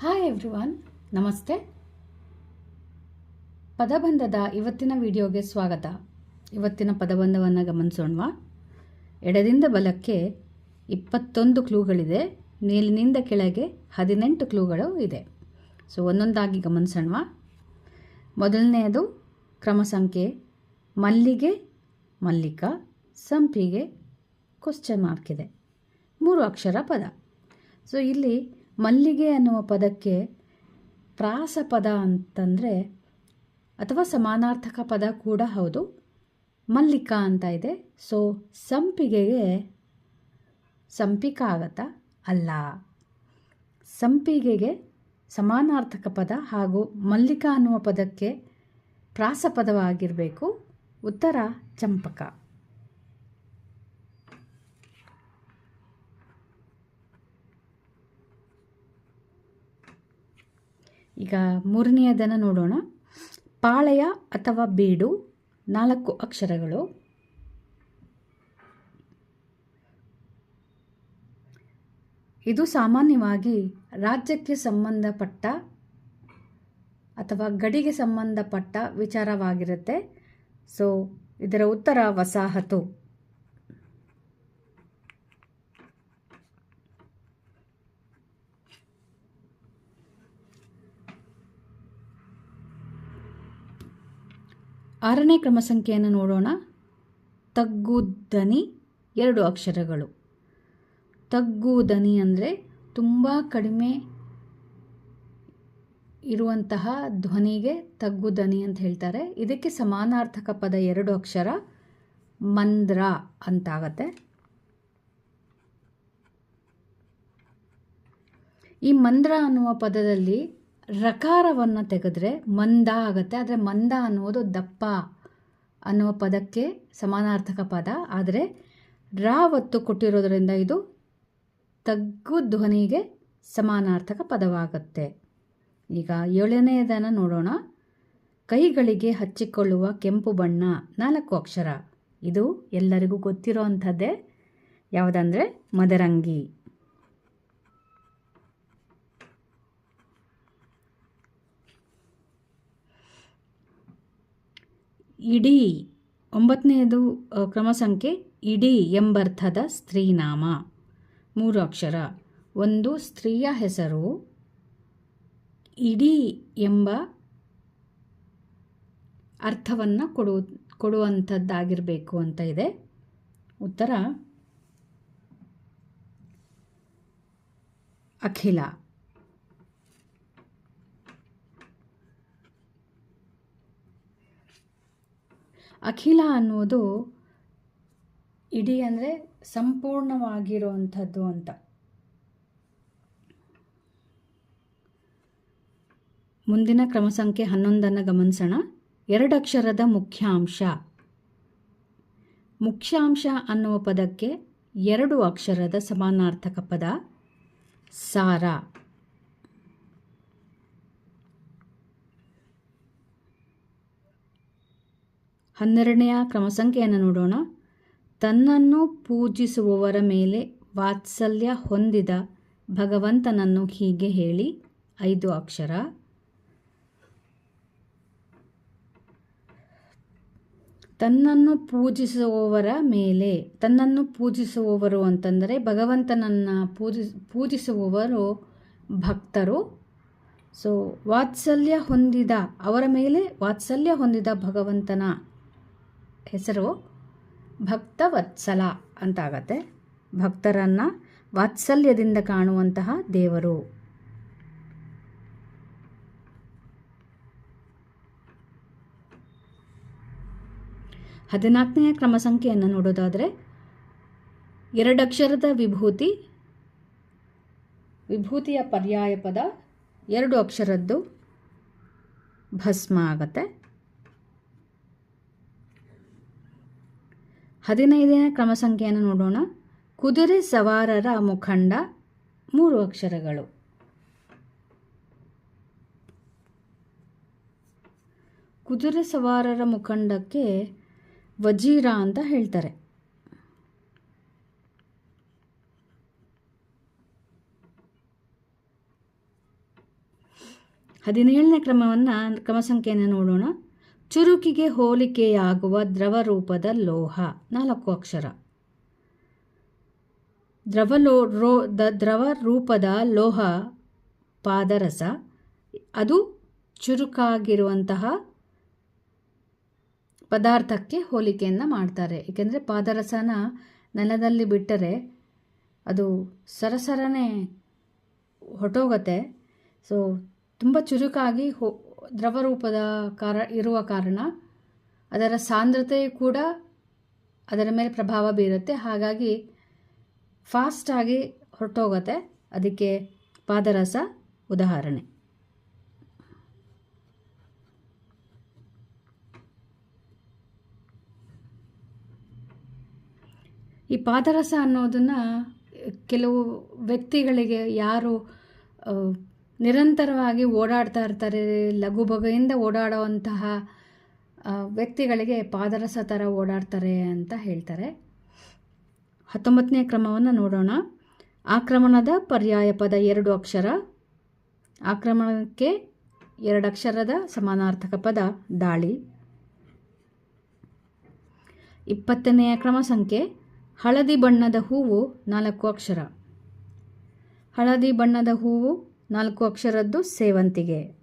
Hi everyone ನಮಸ್ತೆ. ಪದಬಂಧದ ಇವತ್ತಿನ ವಿಡಿಯೋಗೆ ಸ್ವಾಗತ. ಇವತ್ತಿನ ಪದಬಂಧವನ್ನು ಗಮನಿಸೋಣವಾ. ಎಡದಿಂದ ಬಲಕ್ಕೆ ಇಪ್ಪತ್ತೊಂದು ಕ್ಲೂಗಳಿದೆ. ಮೇಲಿನಿಂದ ಕೆಳಗೆ ಹದಿನೆಂಟು ಕ್ಲೂಗಳು ಇದೆ. ಸೊ ಒಂದೊಂದಾಗಿ ಗಮನಿಸೋಣವಾ. ಮೊದಲನೆಯದು ಕ್ರಮ ಸಂಖ್ಯೆ ಮಲ್ಲಿಗೆ ಮಲ್ಲಿಕ, ಸಂಪಿಗೆ ಕ್ವಶ್ಚನ್ ಮಾರ್ಕ್ ಇದೆ. ಮೂರು ಅಕ್ಷರ ಪದ. ಸೊ ಇಲ್ಲಿ ಮಲ್ಲಿಗೆ ಅನ್ನುವ ಪದಕ್ಕೆ ಪ್ರಾಸ ಪದ ಅಂತಂದರೆ ಅಥವಾ ಸಮಾನಾರ್ಥಕ ಪದ ಕೂಡ ಹೌದು. ಮಲ್ಲಿಕಾ ಅಂತ ಇದೆ. ಸೊ ಸಂಪಿಗೆಗೆ ಸಂಪಿಕ ಆಗತ್ತಾ? ಅಲ್ಲ. ಸಂಪಿಗೆಗೆ ಸಮಾನಾರ್ಥಕ ಪದ ಹಾಗೂ ಮಲ್ಲಿಕಾ ಅನ್ನುವ ಪದಕ್ಕೆ ಪ್ರಾಸಪದವಾಗಿರಬೇಕು. ಉತ್ತರ, ಚಂಪಕ. ಈಗ ಮೂರನೆಯದನ್ನು ನೋಡೋಣ. ಪಾಳೆಯ ಅಥವಾ ಬೀಡು, ನಾಲ್ಕು ಅಕ್ಷರಗಳು. ಇದು ಸಾಮಾನ್ಯವಾಗಿ ರಾಜ್ಯಕ್ಕೆ ಸಂಬಂಧಪಟ್ಟ ಅಥವಾ ಗಡಿಗೆ ಸಂಬಂಧಪಟ್ಟ ವಿಚಾರವಾಗಿರುತ್ತೆ. ಸೊ ಇದರ ಉತ್ತರ ವಸಾಹತು. ಆರನೇ ಕ್ರಮ ಸಂಖ್ಯೆಯನ್ನು ನೋಡೋಣ. ತಗ್ಗುದನಿ ಎರಡು ಅಕ್ಷರಗಳು. ತಗ್ಗುದನಿ ಅಂದರೆ ತುಂಬ ಕಡಿಮೆ ಇರುವಂತಹ ಧ್ವನಿಗೆ ತಗ್ಗುದನಿ ಅಂತ ಹೇಳ್ತಾರೆ. ಇದಕ್ಕೆ ಸಮಾನಾರ್ಥಕ ಪದ ಎರಡು ಅಕ್ಷರ, ಮಂದ್ರ ಅಂತಾಗತ್ತೆ. ಈ ಮಂದ್ರ ಅನ್ನುವ ಪದದಲ್ಲಿ ರಕಾರವನ್ನು ತೆಗೆದ್ರೆ ಮಂದ ಆಗುತ್ತೆ. ಆದರೆ ಮಂದ ಅನ್ನುವುದು ದಪ್ಪ ಅನ್ನುವ ಪದಕ್ಕೆ ಸಮಾನಾರ್ಥಕ ಪದ. ಆದರೆ ರಾ ಒತ್ತು ಕೊಟ್ಟಿರೋದರಿಂದ ಇದು ತಗ್ಗು ಧ್ವನಿಗೆ ಸಮಾನಾರ್ಥಕ ಪದವಾಗುತ್ತೆ. ಈಗ ಏಳನೆಯದನ್ನು ನೋಡೋಣ. ಕೈಗಳಿಗೆ ಹಚ್ಚಿಕೊಳ್ಳುವ ಕೆಂಪು ಬಣ್ಣ ನಾಲ್ಕು ಅಕ್ಷರ. ಇದು ಎಲ್ಲರಿಗೂ ಗೊತ್ತಿರೋ ಅಂಥದ್ದೇ. ಯಾವುದಂದರೆ ಮದರಂಗಿ. ಇಡೀ ಒಂಬತ್ತನೆಯದು ಕ್ರಮ ಸಂಖ್ಯೆ ಇಡೀ ಎಂಬರ್ಥದ ಸ್ತ್ರೀನಾಮ. ಮೂರು ಅಕ್ಷರ. ಒಂದು ಸ್ತ್ರೀಯ ಹೆಸರು ಇಡೀ ಎಂಬ ಅರ್ಥವನ್ನು ಕೊಡು, ಕೊಡುವಂಥದ್ದಾಗಿರಬೇಕು ಅಂತ ಇದೆ. ಉತ್ತರ. ಅಖಿಲ. ಅಖಿಲ ಅನ್ನೋದು ಇಡೀ ಅಂದರೆ ಸಂಪೂರ್ಣವಾಗಿರುವಂಥದ್ದು ಅಂತ. ಮುಂದಿನ ಕ್ರಮ ಸಂಖ್ಯೆ ಹನ್ನೊಂದನ್ನು ಗಮನಿಸೋಣ. ಎರಡಕ್ಷರದ ಮುಖ್ಯಾಂಶ. ಮುಖ್ಯಾಂಶ ಅನ್ನುವ ಪದಕ್ಕೆ ಎರಡು ಅಕ್ಷರದ ಸಮಾನಾರ್ಥಕ ಪದ ಸಾರ. ಹನ್ನೆರಡನೆಯ ಕ್ರಮ ಸಂಖ್ಯೆಯನ್ನು ನೋಡೋಣ. ತನ್ನನ್ನು ಪೂಜಿಸುವವರ ಮೇಲೆ ವಾತ್ಸಲ್ಯ ಹೊಂದಿದ ಭಗವಂತನನ್ನು ಹೀಗೆ ಹೇಳಿ. ಐದು ಅಕ್ಷರ. ತನ್ನನ್ನು ಪೂಜಿಸುವವರ ಮೇಲೆ, ತನ್ನನ್ನು ಪೂಜಿಸುವವರು ಅಂತಂದರೆ ಭಗವಂತನನ್ನು ಪೂಜಿ, ಪೂಜಿಸುವವರು ಭಕ್ತರು. ಸೊ ವಾತ್ಸಲ್ಯ ಹೊಂದಿದ, ಅವರ ಮೇಲೆ ವಾತ್ಸಲ್ಯ ಹೊಂದಿದ ಭಗವಂತನ ಹೆಸರು ಭಕ್ತವತ್ಸಲ ಅಂತಾಗತ್ತೆ. ಭಕ್ತರನ್ನು ವಾತ್ಸಲ್ಯದಿಂದ ಕಾಣುವಂತಹ ದೇವರು. ಹದಿನಾಲ್ಕನೆಯ ಕ್ರಮ ಸಂಖ್ಯೆಯನ್ನು ನೋಡೋದಾದರೆ ಎರಡಕ್ಷರದ ವಿಭೂತಿ, ವಿಭೂತಿಯ ಪರ್ಯಾಯ ಪದ ಎರಡು ಅಕ್ಷರದ್ದು ಭಸ್ಮ ಆಗತ್ತೆ. ಹದಿನೈದನೇ ಕ್ರಮ ಸಂಖ್ಯೆಯನ್ನು ನೋಡೋಣ. ಕುದುರೆ ಸವಾರರ ಮುಖಂಡ, ಮೂರು ಅಕ್ಷರಗಳು. ಕುದುರೆ ಸವಾರರ ಮುಖಂಡಕ್ಕೆ ವಜೀರ ಅಂತ ಹೇಳ್ತಾರೆ. ಹದಿನೇಳನೇ ಕ್ರಮವನ್ನು ಕ್ರಮ ಸಂಖ್ಯೆಯನ್ನು ನೋಡೋಣ. ಚುರುಕಿಗೆ ಹೋಲಿಕೆಯಾಗುವ ದ್ರವರೂಪದ ಲೋಹ. ನಾಲ್ಕು ಅಕ್ಷರ. ದ್ರವಲೋ, ರೋ, ದ ದ್ರವ ರೂಪದ ಲೋಹ ಪಾದರಸ. ಅದು ಚುರುಕಾಗಿರುವಂತಹ ಪದಾರ್ಥಕ್ಕೆ ಹೋಲಿಕೆಯನ್ನು ಮಾಡ್ತಾರೆ. ಏಕೆಂದರೆ ಪಾದರಸನ ನೆಲದಲ್ಲಿ ಬಿಟ್ಟರೆ ಅದು ಸರಸರನೆ ಹೊಟ್ಟೋಗತ್ತೆ ಸೊ ತುಂಬ ಚುರುಕಾಗಿ ಹೋ ದ್ರವರೂಪದ ಕಾರ, ಇರುವ ಕಾರಣ ಅದರ ಸಾಂದ್ರತೆ ಕೂಡ ಅದರ ಮೇಲೆ ಪ್ರಭಾವ ಬೀರುತ್ತೆ. ಹಾಗಾಗಿ ಫಾಸ್ಟಾಗಿ ಹೊರಟೋಗುತ್ತೆ. ಅದಕ್ಕೆ ಪಾದರಸ ಉದಾಹರಣೆ. ಈ ಪಾದರಸ ಅನ್ನೋದನ್ನು ಕೆಲವು ವ್ಯಕ್ತಿಗಳಿಗೆ ಯಾರು ನಿರಂತರವಾಗಿ ಓಡಾಡ್ತಾ ಇರ್ತಾರೆ, ಲಘು ಬಗೆಯಿಂದ ಓಡಾಡುವಂತಹ ವ್ಯಕ್ತಿಗಳಿಗೆ ಪಾದರಸ ಥರ ಓಡಾಡ್ತಾರೆ ಅಂತ ಹೇಳ್ತಾರೆ. ಹತ್ತೊಂಬತ್ತನೇ ಕ್ರಮವನ್ನು ನೋಡೋಣ. ಆಕ್ರಮಣದ ಪರ್ಯಾಯ ಪದ ಎರಡು ಅಕ್ಷರ. ಆಕ್ರಮಣಕ್ಕೆ ಎರಡು ಅಕ್ಷರದ ಸಮಾನಾರ್ಥಕ ಪದ ದಾಳಿ. ಇಪ್ಪತ್ತನೆಯ ಕ್ರಮ ಸಂಖ್ಯೆ. ಹಳದಿ ಬಣ್ಣದ ಹೂವು ನಾಲ್ಕು ಅಕ್ಷರ. ಹಳದಿ ಬಣ್ಣದ ಹೂವು ನಾಲ್ಕು ಅಕ್ಷರದ್ದು ಸೇವಂತಿಗೆ.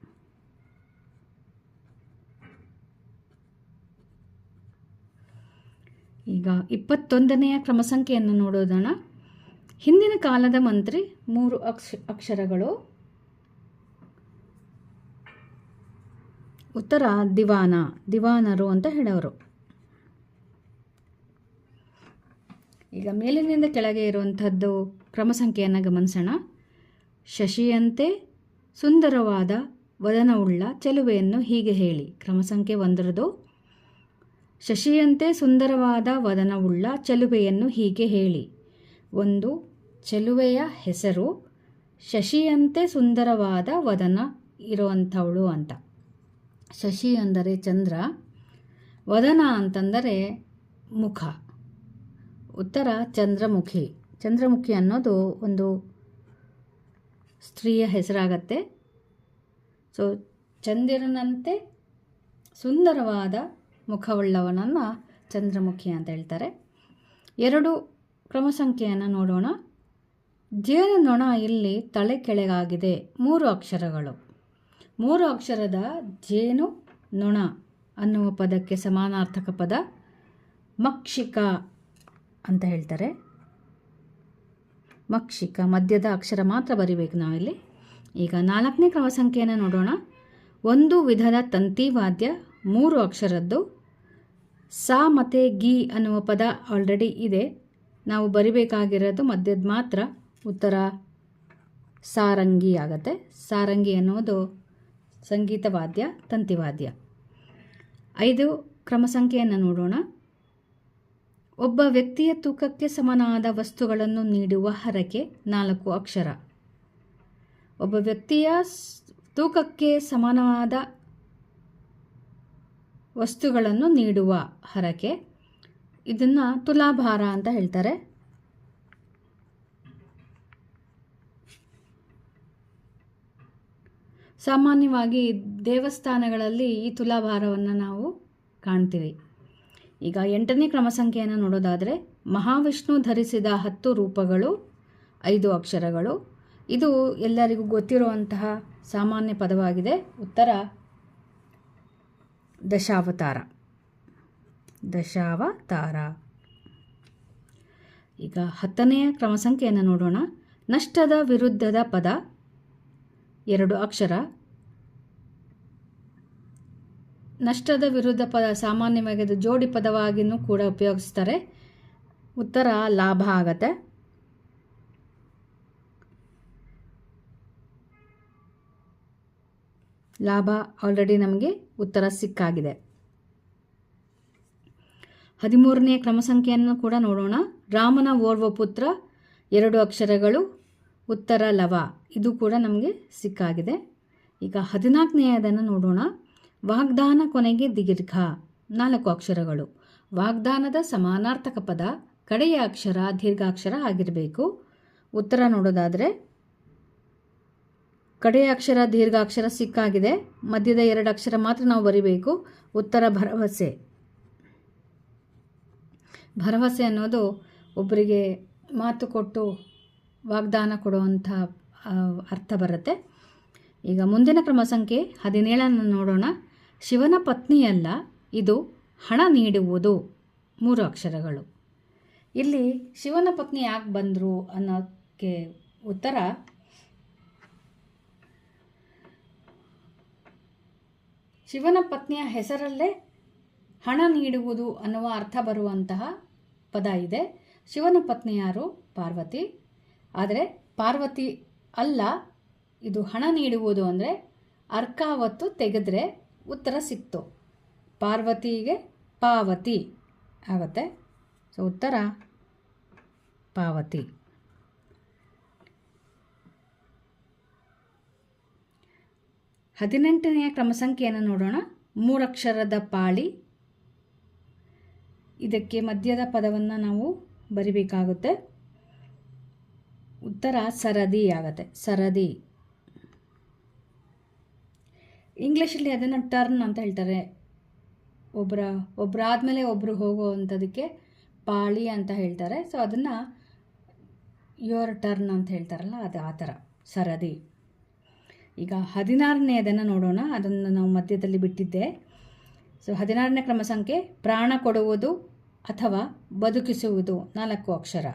ಈಗ ಇಪ್ಪತ್ತೊಂದನೆಯ ಕ್ರಮ ಸಂಖ್ಯೆಯನ್ನು ನೋಡೋದಣ. ಹಿಂದಿನ ಕಾಲದ ಮಂತ್ರಿ, ಮೂರು ಅಕ್ಷ, ಅಕ್ಷರಗಳು. ಉತ್ತರ, ದಿವಾನ, ದಿವಾನರು ಅಂತ ಹೇಳೋರು. ಈಗ ಮೇಲಿನಿಂದ ಕೆಳಗೆ ಇರುವಂಥದ್ದು ಕ್ರಮ ಸಂಖ್ಯೆಯನ್ನು ಗಮನಿಸೋಣ. ಶಶಿಯಂತೆ ಸುಂದರವಾದ ವದನವುಳ್ಳ ಚೆಲುವೆಯನ್ನು ಹೀಗೆ ಹೇಳಿ. ಕ್ರಮ ಸಂಖ್ಯೆ ಒಂದರದು. ಶಶಿಯಂತೆ ಸುಂದರವಾದ ವದನವುಳ್ಳ ಚೆಲುವೆಯನ್ನು ಹೀಗೆ ಹೇಳಿ. ಒಂದು, ಚೆಲುವೆಯ ಹೆಸರು ಶಶಿಯಂತೆ ಸುಂದರವಾದ ವದನ ಇರುವಂಥವಳು ಅಂತ. ಶಶಿ ಅಂದರೆ ಚಂದ್ರ, ವದನ ಅಂತಂದರೆ ಮುಖ. ಉತ್ತರ ಚಂದ್ರಮುಖಿ. ಚಂದ್ರಮುಖಿ ಅನ್ನೋದು ಒಂದು ಸ್ತ್ರೀಯ ಹೆಸರಾಗತ್ತೆ. ಸೊ ಚಂದಿರನಂತೆ ಸುಂದರವಾದ ಮುಖವುಳ್ಳವನನ್ನು ಚಂದ್ರಮುಖಿ ಅಂತ ಹೇಳ್ತಾರೆ. ಎರಡು ಕ್ರಮ ಸಂಖ್ಯೆಯನ್ನು ನೋಡೋಣ. ಜೇನು ನೊಣ ಇಲ್ಲಿ ತಲೆ ಕೆಳಗಾಗಿದೆ. ಮೂರು ಅಕ್ಷರಗಳು. ಮೂರು ಅಕ್ಷರದ ಜೇನು ನೊಣ ಅನ್ನುವ ಪದಕ್ಕೆ ಸಮಾನಾರ್ಥಕ ಪದ ಮಕ್ಷಿಕ ಅಂತ ಹೇಳ್ತಾರೆ. ಮಕ್ಷಿಕ, ಮಧ್ಯದ ಅಕ್ಷರ ಮಾತ್ರ ಬರಿಬೇಕು ನಾವಿಲ್ಲಿ. ಈಗ ನಾಲ್ಕನೇ ಕ್ರಮ ಸಂಖ್ಯೆಯನ್ನು ನೋಡೋಣ. ಒಂದು ವಿಧದ ತಂತಿ ವಾದ್ಯ, ಮೂರು ಅಕ್ಷರದ್ದು. ಸಾ ಮತ್ತು ಗಿ ಅನ್ನುವ ಪದ ಆಲ್ರೆಡಿ ಇದೆ. ನಾವು ಬರಿಬೇಕಾಗಿರೋದು ಮಧ್ಯದ ಮಾತ್ರ. ಉತ್ತರ ಸಾರಂಗಿ ಆಗತ್ತೆ. ಸಾರಂಗಿ ಅನ್ನೋದು ಸಂಗೀತವಾದ್ಯ ತಂತಿವಾದ್ಯ ಐದು ಕ್ರಮ ಸಂಖ್ಯೆಯನ್ನು ನೋಡೋಣ. ಒಬ್ಬ ವ್ಯಕ್ತಿಯ ತೂಕಕ್ಕೆ ಸಮನಾದ ವಸ್ತುಗಳನ್ನು ನೀಡುವ ಹರಕೆ ನಾಲ್ಕು ಅಕ್ಷರ. ಒಬ್ಬ ವ್ಯಕ್ತಿಯ ತೂಕಕ್ಕೆ ಸಮನಾದ ವಸ್ತುಗಳನ್ನು ನೀಡುವ ಹರಕೆ. ಇದನ್ನು ತುಲಾಭಾರ ಅಂತ ಹೇಳ್ತಾರೆ. ಸಾಮಾನ್ಯವಾಗಿ ದೇವಸ್ಥಾನಗಳಲ್ಲಿ ಈ ತುಲಾಭಾರವನ್ನು ನಾವು ಕಾಣ್ತೀವಿ. ಈಗ ಎಂಟನೇ ಕ್ರಮ ಸಂಖ್ಯೆಯನ್ನು ನೋಡೋದಾದರೆ, ಮಹಾವಿಷ್ಣು ಧರಿಸಿದ ಹತ್ತು ರೂಪಗಳು, ಐದು ಅಕ್ಷರಗಳು. ಇದು ಎಲ್ಲರಿಗೂ ಗೊತ್ತಿರುವಂತಹ ಸಾಮಾನ್ಯ ಪದವಾಗಿದೆ. ಉತ್ತರ, ದಶಾವತಾರ. ದಶಾವತಾರ. ಈಗ ಹತ್ತನೆಯ ಕ್ರಮ ಸಂಖ್ಯೆಯನ್ನು ನೋಡೋಣ. ನಷ್ಟದ ವಿರುದ್ಧದ ಪದ, ಎರಡು ಅಕ್ಷರ. ನಷ್ಟದ ವಿರುದ್ಧ ಪದ ಸಾಮಾನ್ಯವಾಗಿ ಅದು ಜೋಡಿ ಪದವಾಗಿಯೂ ಕೂಡ ಉಪಯೋಗಿಸ್ತಾರೆ. ಉತ್ತರ, ಲಾಭ ಆಗತ್ತೆ. ಲಾಭ ಆಲ್ರೆಡಿ ನಮಗೆ ಉತ್ತರ ಸಿಕ್ಕಾಗಿದೆ. ಹದಿಮೂರನೆಯ ಕ್ರಮ ಸಂಖ್ಯೆಯನ್ನು ಕೂಡ ನೋಡೋಣ. ರಾಮನ ಓರ್ವ ಪುತ್ರ, ಎರಡು ಅಕ್ಷರಗಳು, ಉತ್ತರ, ಲವ. ಇದು ಕೂಡ ನಮಗೆ ಸಿಕ್ಕಾಗಿದೆ. ಈಗ ಹದಿನಾಲ್ಕನೆಯದನ್ನು ನೋಡೋಣ. ವಾಗ್ದಾನ ಕೊನೆಗೆ ದೀರ್ಘ. ನಾಲ್ಕು ಅಕ್ಷರಗಳು. ವಾಗ್ದಾನದ ಸಮಾನಾರ್ಥಕ ಪದ ಕಡೆಯ ಅಕ್ಷರ, ದೀರ್ಘಾಕ್ಷರ ಆಗಿರಬೇಕು. ಉತ್ತರ ನೋಡೋದಾದರೆ, ಕಡೆಯ ಅಕ್ಷರ, ದೀರ್ಘಾಕ್ಷರ ಸಿಕ್ಕಾಗಿದೆ. ಮಧ್ಯದ ಎರಡು ಅಕ್ಷರ ಮಾತ್ರ ನಾವು ಬರಿಬೇಕು. ಉತ್ತರ ಭರವಸೆ. ಭರವಸೆ ಅನ್ನೋದು ಒಬ್ಬರಿಗೆ ಮಾತು ಕೊಟ್ಟು ವಾಗ್ದಾನ ಕೊಡುವಂಥ ಅರ್ಥ ಬರುತ್ತೆ. ಈಗ ಮುಂದಿನ ಕ್ರಮ ಸಂಖ್ಯೆ ಹದಿನೇಳನ್ನು ನೋಡೋಣ. ಶಿವನ ಪತ್ನಿಯಲ್ಲ, ಇದು ಹಣ ನೀಡುವುದು. ಮೂರು ಅಕ್ಷರಗಳು. ಇಲ್ಲಿ ಶಿವನ ಪತ್ನಿ ಯಾಕೆ ಬಂದರು ಅನ್ನೋಕ್ಕೆ ಉತ್ತರ ಶಿವನ ಪತ್ನಿಯ ಹೆಸರಲ್ಲೇ ಹಣ ನೀಡುವುದು ಅನ್ನುವ ಅರ್ಥ ಬರುವಂತಹ ಪದ ಇದೆ. ಶಿವನ ಪತ್ನಿ ಯಾರು? ಪಾರ್ವತಿ. ಆದರೆ ಪಾರ್ವತಿ ಅಲ್ಲ, ಇದು ಹಣ ನೀಡುವುದು ಅಂದರೆ ಅರ್ಕಾವತ್ತು ತೆಗೆದ್ರೆ ಉತ್ತರ ಸಿಕ್ತು. ಪಾರ್ವತಿಗೆ ಪಾವತಿ. ಆಗುತ್ತೆ? ಸೊ ಉತ್ತರ ಪಾವತಿ. ಹದಿನೆಂಟನೆಯ ಕ್ರಮ ಸಂಖ್ಯೆಯನ್ನು ನೋಡೋಣ. ಮೂರಕ್ಷರದ ಪಾಳಿ. ಇದಕ್ಕೆ ಮಧ್ಯದ ಪದವನ್ನು ನಾವು ಬರಿಬೇಕಾಗುತ್ತೆ. ಉತ್ತರ ಸರದಿ ಆಗುತ್ತೆ. ಸರದಿ. ಇಂಗ್ಲೀಷಲ್ಲಿ ಅದನ್ನು ಟರ್ನ್ ಅಂತ ಹೇಳ್ತಾರೆ. ಒಬ್ಬರ ಒಬ್ಬರಾದ್ಮೇಲೆ ಒಬ್ಬರು ಹೋಗುವಂಥದಕ್ಕೆ ಪಾಳಿ ಅಂತ ಹೇಳ್ತಾರೆ. ಸೊ ಅದನ್ನು ಯುವರ್ ಟರ್ನ್ ಅಂತ ಹೇಳ್ತಾರಲ್ಲ, ಅದು ಆ ಥರ. ಸರದಿ. ಈಗ ಹದಿನಾರನೆಯದನ್ನು ನೋಡೋಣ. ಅದನ್ನು ನಾವು ಮಧ್ಯದಲ್ಲಿ ಬಿಟ್ಟಿದ್ದೆ. ಸೊ ಹದಿನಾರನೇ ಕ್ರಮ ಸಂಖ್ಯೆ, ಪ್ರಾಣ ಕೊಡುವುದು ಅಥವಾ ಬದುಕಿಸುವುದು. ನಾಲ್ಕು ಅಕ್ಷರ.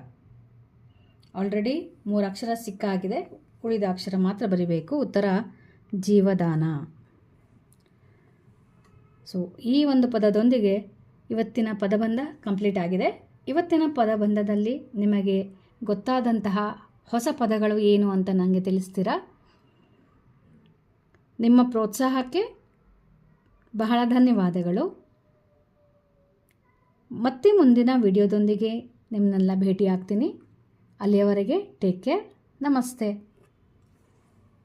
ಆಲ್ರೆಡಿ ಮೂರು ಅಕ್ಷರ ಸಿಕ್ಕಾಗಿದೆ. ಉಳಿದ ಅಕ್ಷರ ಮಾತ್ರ ಬರಿಬೇಕು. ಉತ್ತರ, ಜೀವದಾನ. ಸೊ ಈ ಒಂದು ಪದದೊಂದಿಗೆ ಇವತ್ತಿನ ಪದಬಂಧ ಕಂಪ್ಲೀಟ್ ಆಗಿದೆ. ಇವತ್ತಿನ ಪದಬಂಧದಲ್ಲಿ ನಿಮಗೆ ಗೊತ್ತಾದಂತಹ ಹೊಸ ಪದಗಳು ಏನು ಅಂತ ನನಗೆ ತಿಳಿಸ್ತೀರಾ? ನಿಮ್ಮ ಪ್ರೋತ್ಸಾಹಕ್ಕೆ ಬಹಳ ಧನ್ಯವಾದಗಳು. ಮತ್ತೆ ಮುಂದಿನ ವಿಡಿಯೋದೊಂದಿಗೆ ನಿಮ್ಮನ್ನೆಲ್ಲ ಭೇಟಿಯಾಗ್ತೀನಿ. ಅಲ್ಲಿಯವರೆಗೆ ಟೇಕ್ ಕೇರ್ ನಮಸ್ತೆ.